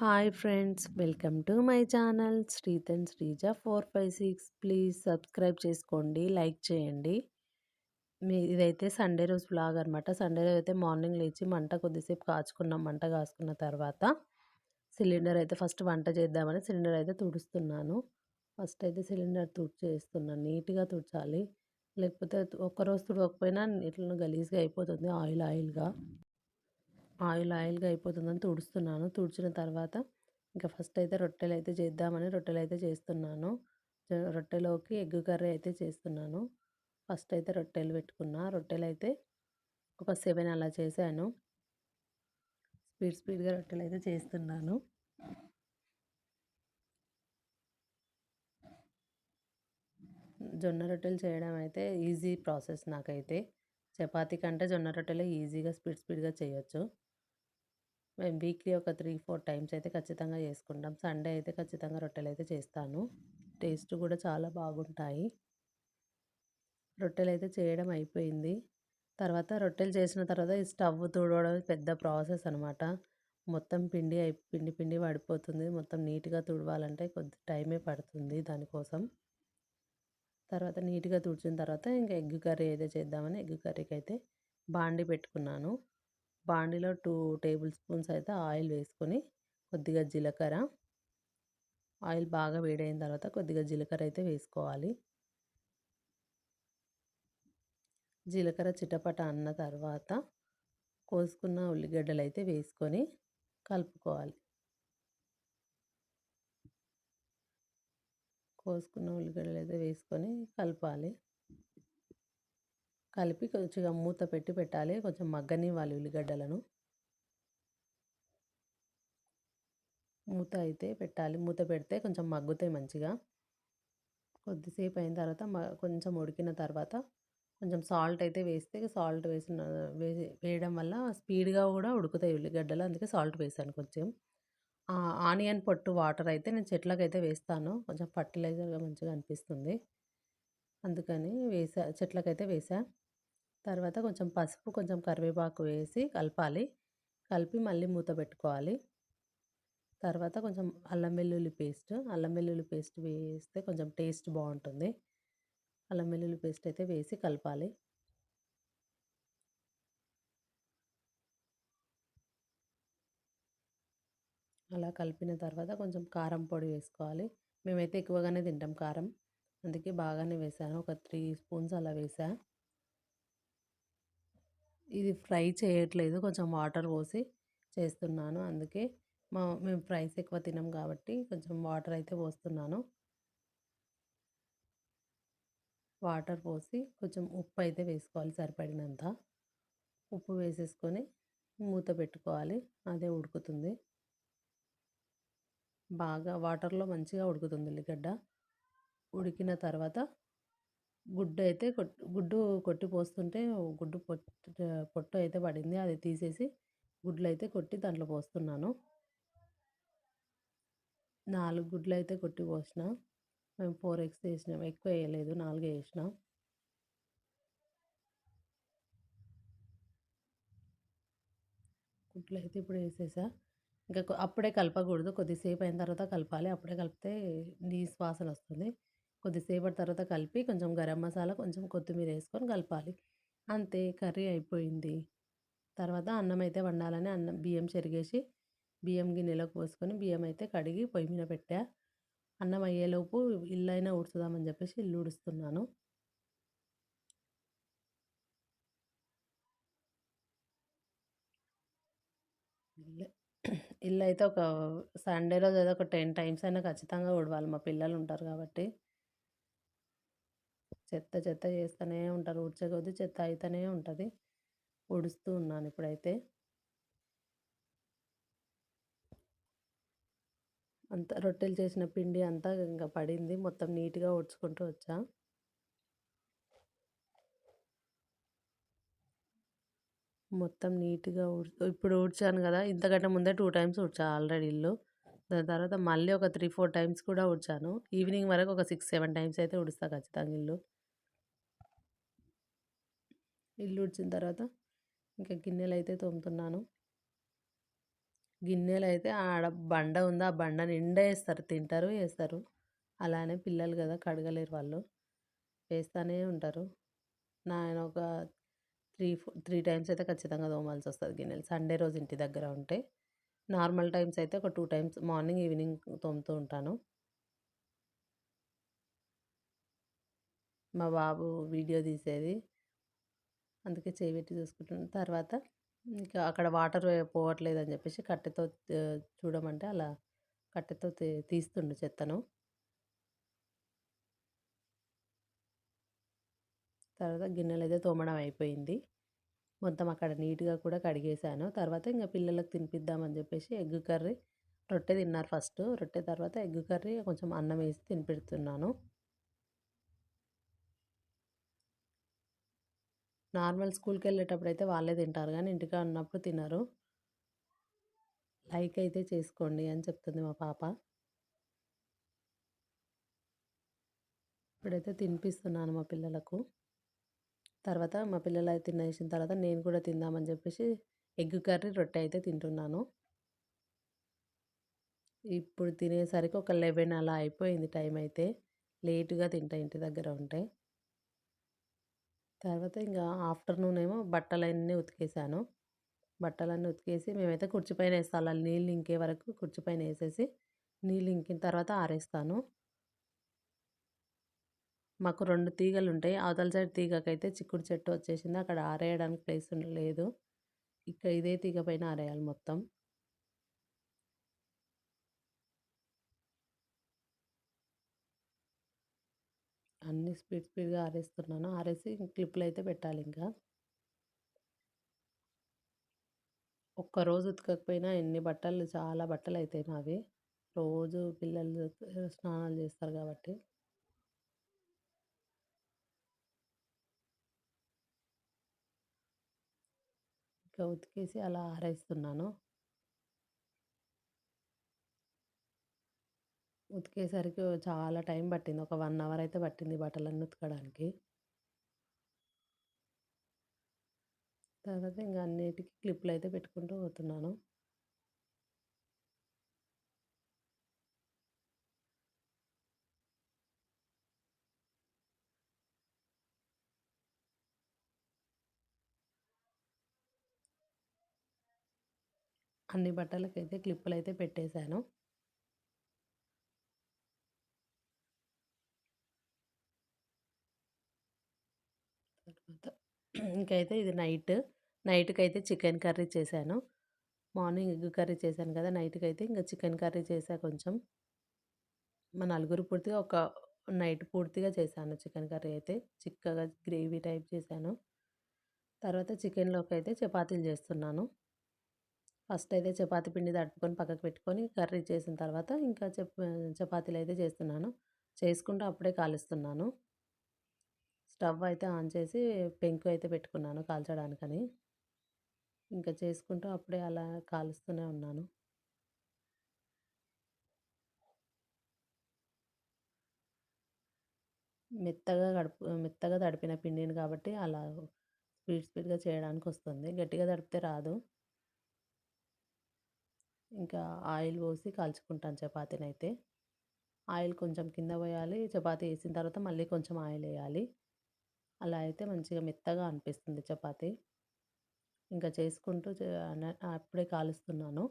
Hi friends welcome to my channel Sreeth and Sreeja four five six please subscribe చేసుకోండి like చేయండి. మీ ఇదైతే Sunday రోజు blog అనమాట సండే రోజు అయితే మార్నింగ్ లేచి మంట కొద్దిసేపు కాచుకున్నాం మంట కాచుకున్న తర్వాత సిలిండర్ అయితే ఫస్ట్ వంట చేద్దామని సిలిండర్ అయితే తుడుస్తున్నాను. ఫస్ట్ అయితే సిలిండర్ తుడిచేస్తున్నాను నీట్గా తుడచాలి. లేకపోతే ఒక్కరోజు తుడవకపోయినా ఇట్లా గలీజ్గా అయిపోతుంది ఆయిల్ ఆయిల్గా. ఆయిల్ ఆయిల్గా అయిపోతుందని తుడుస్తున్నాను. తుడిచిన తర్వాత ఇంకా ఫస్ట్ అయితే రొట్టెలు అయితే చేద్దామని రొట్టెలు అయితే చేస్తున్నాను. రొట్టెలోకి ఎగ్ కర్రీ అయితే చేస్తున్నాను. ఫస్ట్ అయితే రొట్టెలు పెట్టుకున్నా. రొట్టెలు అయితే ఒక సెవెన్ అలా చేశాను. స్పీడ్ స్పీడ్గా రొట్టెలు అయితే చేస్తున్నాను. జొన్న రొట్టెలు చేయడం అయితే ఈజీ ప్రాసెస్ నాకైతే. చపాతీ కంటే జొన్న రొట్టెలు ఈజీగా స్పీడ్ స్పీడ్గా చేయొచ్చు. మేము వీక్లీ ఒక త్రీ ఫోర్ టైమ్స్ అయితే ఖచ్చితంగా చేసుకుంటాం. సండే అయితే ఖచ్చితంగా రొట్టెలు అయితే చేస్తాను. టేస్ట్ కూడా చాలా బాగుంటాయి. రొట్టెలు అయితే చేయడం అయిపోయింది. తర్వాత రొట్టెలు చేసిన తర్వాత ఈ స్టవ్ తుడవడం పెద్ద ప్రాసెస్ అనమాట మొత్తం పిండి అయి పిండి పిండి పడిపోతుంది. మొత్తం నీట్గా తుడవాలంటే కొద్ది టైమే పడుతుంది దానికోసం. తర్వాత నీట్గా తుడిచిన తర్వాత ఇంకా ఎగ్ కర్రీ అయితే చేద్దామని ఎగ్ కర్రీకి అయితే బాండి పెట్టుకున్నాను. బాండిలో టూ టేబుల్ స్పూన్స్ అయితే ఆయిల్ వేసుకొని కొద్దిగా జీలకర్ర. ఆయిల్ బాగా వేడైన తర్వాత కొద్దిగా జీలకర్ర అయితే వేసుకోవాలి. జీలకర్ర చిటపట అన్న తర్వాత కోసుకున్న ఉల్లిగడ్డలు అయితే వేసుకొని కలుపుకోవాలి. కోసుకున్న ఉల్లిగడ్డలు అయితే వేసుకొని కలపాలి. కలిపి కొంచెం మూత పెట్టి పెట్టాలి. కొంచెం మగ్గనివ్వాలి ఉల్లిగడ్డలను. మూత అయితే పెట్టాలి. మూత పెడితే కొంచెం మగ్గుతాయి మంచిగా. కొద్దిసేపు అయిన తర్వాత కొంచెం ఉడికిన తర్వాత కొంచెం సాల్ట్ అయితే వేస్తే సాల్ట్ వేసిన వేయడం వల్ల స్పీడ్గా కూడా ఉడుకుతాయి ఉల్లిగడ్డలు. అందుకే సాల్ట్ వేసాను కొంచెం. ఆనియన్ పొట్టు వాటర్ అయితే నేను చెట్లకైతే వేస్తాను. కొంచెం ఫర్టిలైజర్గా మంచిగా అనిపిస్తుంది. అందుకని వేసా చెట్లకైతే వేసా. తర్వాత కొంచెం పసుపు కొంచెం కరివేపాకు వేసి కలపాలి. కలిపి మళ్ళీ మూత పెట్టుకోవాలి. తర్వాత కొంచెం అల్లం వెల్లుల్లి పేస్ట్ అల్లం వెల్లుల్లి పేస్ట్ వేస్తే కొంచెం టేస్ట్ బాగుంటుంది. అల్లం వెల్లుల్లి పేస్ట్ అయితే వేసి కలపాలి. అలా కలిపిన తర్వాత కొంచెం కారం పొడి వేసుకోవాలి. మేమైతే ఎక్కువగానే తింటాం కారం. అందుకే బాగానే వేసాను. ఒక త్రీ స్పూన్స్ అలా వేసా. ఇది ఫ్రై చేయట్లేదు. కొంచెం వాటర్ పోసి చేస్తున్నాను. అందుకే మా మేము ఫ్రైస్ ఎక్కువ తినం కాబట్టి కొంచెం వాటర్ అయితే పోస్తున్నాను. వాటర్ పోసి కొంచెం ఉప్పు అయితే వేసుకోవాలి సరిపడినంత. ఉప్పు వేసేసుకొని మూత పెట్టుకోవాలి. అదే ఉడుకుతుంది. బాగా వాటర్లో మంచిగా ఉడుకుతుంది ఉల్లిగడ్డ. ఉడికిన తర్వాత గుడ్డు అయితే గుడ్డు కొట్టి పోస్తుంటే గుడ్డు పొట్టు పొట్టు అయితే పడింది. అది తీసేసి గుడ్లు అయితే కొట్టి దాంట్లో పోస్తున్నాను. నాలుగు గుడ్లు అయితే కొట్టి పోసిన. మేము ఫోర్ ఎక్స్ వేసినాం ఎక్కువ వేయలేదు. నాలుగు వేసినాం. గుడ్లు అయితే ఇప్పుడు వేసేసా. ఇంకా అప్పుడే కలపకూడదు. కొద్దిసేపు అయిన తర్వాత కలపాలి. అప్పుడే కలిపితే నీసు వాసన వస్తుంది కొద్దిసేపటి తర్వాత కలిపి కొంచెం గరం మసాలా కొంచెం కొత్తిమీర వేసుకొని కలపాలి. అంతే కర్రీ అయిపోయింది. తర్వాత అన్నం అయితే వండాలని అన్నం బియ్యం చెరిగేసి బియ్యం గిన్నెలోకి పోసుకొని బియ్యం అయితే కడిగి పొయ్యి మీద పెట్టా. అన్నం అయ్యేలోపు ఇల్లు అయినా ఊడ్చుదామని చెప్పేసి ఇల్లు ఊడుస్తున్నాను. ఇల్లు అయితే ఒక సండే రోజు ఏదో ఒక టెన్ టైమ్స్ అయినా ఖచ్చితంగా ఊడవాలి. మా పిల్లలు ఉంటారు కాబట్టి. చెత్త చెత్త చేస్తూనే ఉంటారు. ఊడ్చే కొద్దీ చెత్త అవుతూనే ఉంటుంది. ఊడుస్తూ ఉన్నాను ఇప్పుడైతే. అంత రొట్టెలు చేసిన పిండి అంతా ఇంకా పడింది. మొత్తం నీట్గా ఊడ్చుకుంటూ వచ్చా. మొత్తం నీట్గా ఇప్పుడు ఊడ్చాను కదా! ఇంతకంటే ముందే టూ టైమ్స్ ఊడ్చా ఆల్రెడీ ఇల్లు. దాని తర్వాత మళ్ళీ ఒక త్రీ ఫోర్ టైమ్స్ కూడా ఊడ్చాను ఈవినింగ్ వరకు ఒక సిక్స్ సెవెన్ టైమ్స్ అయితే ఊడుస్తా ఖచ్చితంగా ఇల్లు. ఇల్లు ఉడిచిన తర్వాత ఇంకా గిన్నెలు అయితే తోముతున్నాను గిన్నెలయితే ఆడ బండ ఉంది. ఆ బండ నిండా వేస్తారు తింటారు, వేస్తారు అలానే పిల్లలు కదా కడగలేరు వాళ్ళు. వేస్తూనే ఉంటారు. నేనొక 3, ఫో 3 టైమ్స్ అయితే ఖచ్చితంగా తోమాల్సి వస్తుంది గిన్నెలు. సండే రోజు ఇంటి దగ్గర ఉంటే. నార్మల్ టైమ్స్ అయితే ఒక టూ టైమ్స్ మార్నింగ్, ఈవినింగ్ తోముతూ ఉంటాను. మా బాబు వీడియో తీసేది. అందుకే చేయి పెట్టి చూసుకుంటున్నాను. తర్వాత ఇంకా అక్కడ వాటర్ పోవట్లేదని చెప్పేసి కట్టెతో చూడమంటే అలా కట్టెతో తీ తీస్తుండు చెత్తను. తర్వాత గిన్నెలు అయితే తోమడం అయిపోయింది. మొత్తం అక్కడ నీట్‌గా కూడా కడిగేశాను. తర్వాత ఇంకా పిల్లలకు తినిపిద్దామని చెప్పేసి ఎగ్ కర్రీ, రొట్టె తిన్నారు ఫస్ట్ రొట్టె తర్వాత ఎగ్ కర్రీ కొంచెం అన్నం వేసి తినిపెడుతున్నాను. నార్మల్ స్కూల్కి వెళ్ళేటప్పుడు అయితే వాళ్ళే తింటారు కానీ ఇంటికా ఉన్నప్పుడు తినరు. లైక్ అయితే చేసుకోండి అని చెప్తుంది మా పాప. ఇప్పుడైతే తినిపిస్తున్నాను మా పిల్లలకు. తర్వాత మా పిల్లలు అయితే తినేసిన తర్వాత నేను కూడా తిందామని చెప్పేసి ఎగ్ కర్రీ, రొట్టె అయితే తింటున్నాను. ఇప్పుడు తినేసరికి ఒక 11 అలా అయిపోయింది టైం అయితే. లేటుగా తింటా ఇంటి దగ్గర ఉంటే. తర్వాత ఇంకా ఆఫ్టర్‌నూన్ ఏమో బట్టలన్నీ ఉతికేసాను. బట్టలన్నీ ఉతికేసి మేమైతే కుర్చీపైన పైన అలా నీళ్ళు ఇంకే వరకు కుర్చీపైన వేసేసి నీళ్ళు ఇంకిన తర్వాత ఆరేస్తాను. మాకు రెండు తీగలు ఉంటాయి అవతల సైడ్ తీగకైతే చిక్కుడు చెట్టు వచ్చేసింది. అక్కడ ఆరేయడానికి ప్లేస్ లేదు. ఇక్కడ ఇదే తీగ పైన ఆరేయాలి మొత్తం. అన్నీ స్పీడ్ స్పీడ్‌గా ఆరేస్తున్నాను. ఆరేసి క్లిప్లు అయితే పెట్టాలి ఇంకా ఒక్కరోజు ఉతకకపోయినా ఎన్ని బట్టలు చాలా బట్టలు అవుతాయి మావి. రోజు పిల్లలు స్నానాలు చేస్తారు కాబట్టి. ఇంకా ఉతికేసి అలా ఆరేస్తున్నాను. ఉతికేసరికి చాలా టైం పట్టింది. ఒక వన్ అవర్ అయితే పట్టింది బట్టలన్నీ ఉతకడానికి. తర్వాత ఇంకా అన్నిటికీ క్లిప్లు అయితే పెట్టుకుంటూ పోతున్నాను. అన్ని బట్టలకైతే క్లిప్పులు అయితే పెట్టేశాను. తర్వాత ఇంకైతే ఇది నైట్. నైట్కి అయితే చికెన్ కర్రీ చేశాను. మార్నింగ్ ఎగ్ కర్రీ చేశాను కదా! నైట్కి అయితే ఇంకా చికెన్ కర్రీ చేశా కొంచెం. మా నలుగురు పూర్తిగా ఒక నైట్ పూర్తిగా చేశాను చికెన్ కర్రీ అయితే. చిక్కగా గ్రేవీ టైప్ చేశాను. తర్వాత చికెన్లోకి అయితే చపాతీలు చేస్తున్నాను. ఫస్ట్ అయితే చపాతీ పిండి తట్టుకొని పక్కకు పెట్టుకొని కర్రీ చేసిన తర్వాత ఇంకా చపాతీలు అయితే చేస్తున్నాను. చేసుకుంటూ అప్పుడే కాలుస్తున్నాను. స్టవ్ అయితే ఆన్ చేసి పెంకు అయితే పెట్టుకున్నాను కాల్చడానికని. ఇంకా చేసుకుంటూ అప్పుడే అలా కాలుస్తూనే ఉన్నాను. మెత్తగా గడుపు మెత్తగా తడిపిన పిండిని కాబట్టి అలా స్పీడ్ స్పీడ్‌గా చేయడానికి వస్తుంది గట్టిగా తడిపితే రాదు. ఇంకా ఆయిల్ పోసి కాల్చుకుంటాను చపాతీనైతే. ఆయిల్ కొంచెం కింద పోయాలి. చపాతీ వేసిన తర్వాత మళ్ళీ కొంచెం ఆయిల్ వేయాలి అలా అయితే మంచిగా మెత్తగా అనిపిస్తుంది చపాతి ఇంకా చేసుకుంటూ అప్పుడే కాలుస్తున్నాను.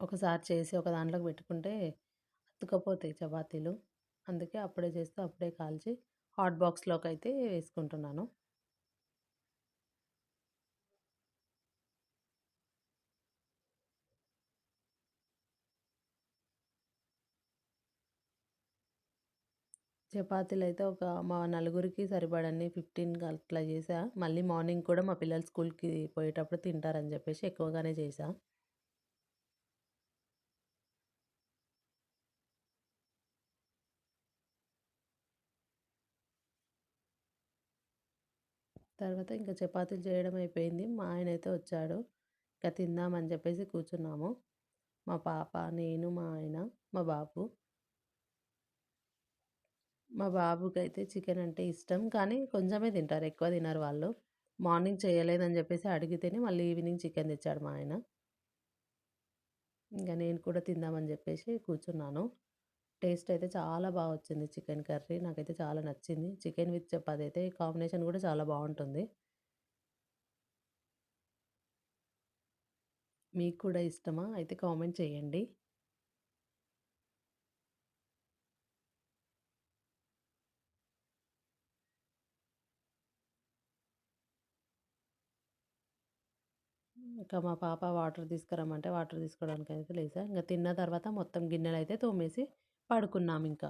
ఒకసారి చేసి ఒక దాంట్లోకి పెట్టుకుంటే అతుకపోతాయి చపాతీలు. అందుకే అప్పుడే చేస్తూ అప్పుడే కాల్చి హాట్ బాక్స్లోకి అయితే వేసుకుంటున్నాను. చపాతీలు అయితే ఒక మా నలుగురికి సరిపడని ఫిఫ్టీన్ అట్లా చేసా మళ్ళీ మార్నింగ్ కూడా మా పిల్లలు స్కూల్‌కి పోయేటప్పుడు తింటారని చెప్పేసి ఎక్కువగానే చేసా తర్వాత ఇంకా చపాతీలు చేయడం అయిపోయింది. మా ఆయన అయితే వచ్చాడు. ఇంకా తిందామని చెప్పేసి కూర్చున్నాము. మా పాప, నేను, మా ఆయన, మా బాబు. మా బాబుకి అయితే చికెన్ అంటే ఇష్టం. కానీ కొంచెమే తింటారు. ఎక్కువ తినరు వాళ్ళు. మార్నింగ్ చేయలేదని చెప్పేసి అడిగితేనే మళ్ళీ ఈవినింగ్ చికెన్ తెచ్చాడు మా ఆయన. ఇంకా నేను కూడా తిందామని చెప్పేసి కూర్చున్నాను. టేస్ట్ అయితే చాలా బాగా వచ్చింది చికెన్ కర్రీ. నాకైతే చాలా నచ్చింది. చికెన్ విత్ చపాతి అయితే కాంబినేషన్ కూడా చాలా బాగుంటుంది మీకు కూడా ఇష్టమా? అయితే కామెంట్ చేయండి. ఇంకా మా పాప వాటర్ తీసుకురమ్మంటే వాటర్ తీసుకోవడానికైతే లేసా. ఇంకా తిన్న తర్వాత మొత్తం గిన్నెలు అయితే తోమేసి పడుకున్నామింక.